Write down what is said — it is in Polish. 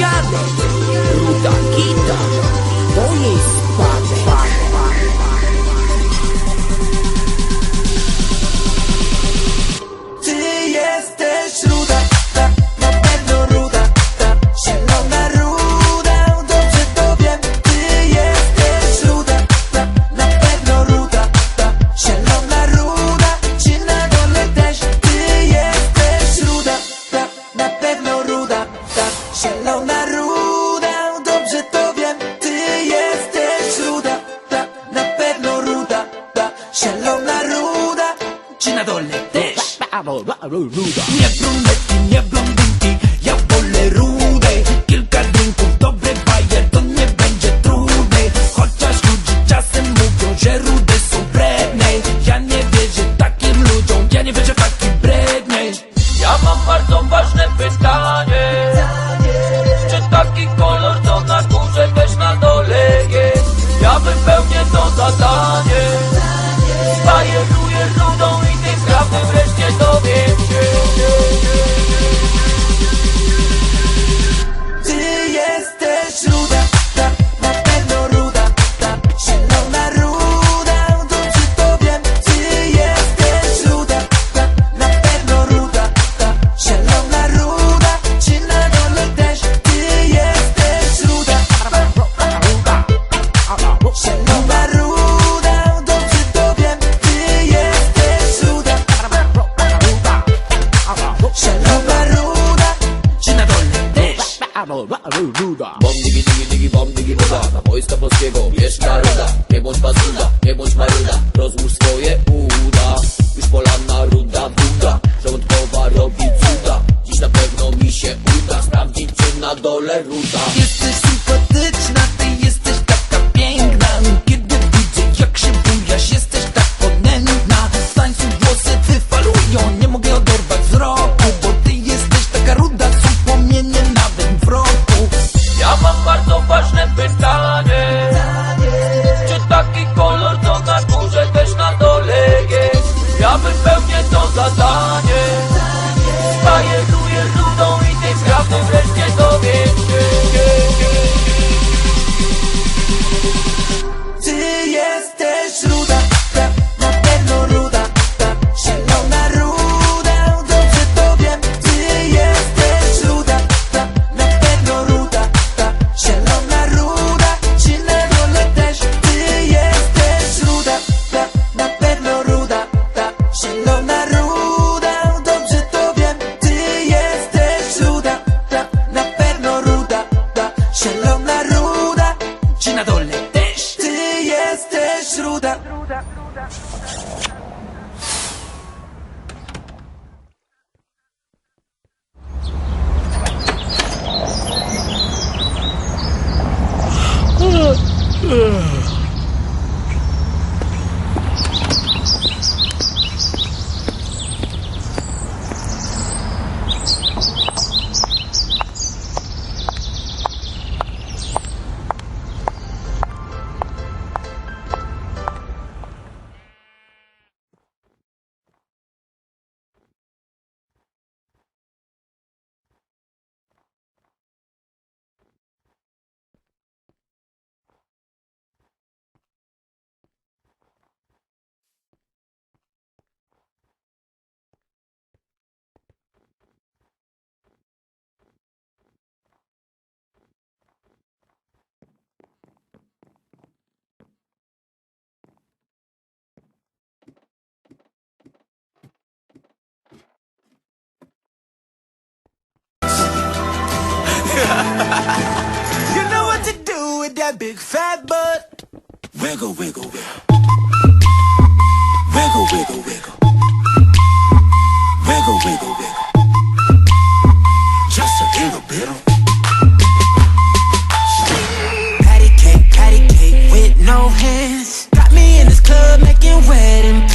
Ruta Kita. To Zielona ruda, dobrze to wiem Ty jesteś ruda, ta, na pewno ruda ta. Zielona ruda, czy na dole też Nie brunetki, nie blondynki Ja wolę rude Kilka drinków, dobre taki kolor, co na górze, też na dole jest? Ja wypełnię to zadanie Bom digi digi digi bom digi buda Na wojska polskiego wiesz ruda. Nie bądź paskuda, nie bądź maruda Rozłóż swoje uda. Już polana ruda buda. Żołądkowa robi cuda. Dziś na pewno mi się uda. Sprawdzić czy na dole ruda wypełnię jesteś you know what to do with that big fat butt. Wiggle, wiggle, wiggle. Wiggle, wiggle, wiggle. Wiggle, wiggle, wiggle.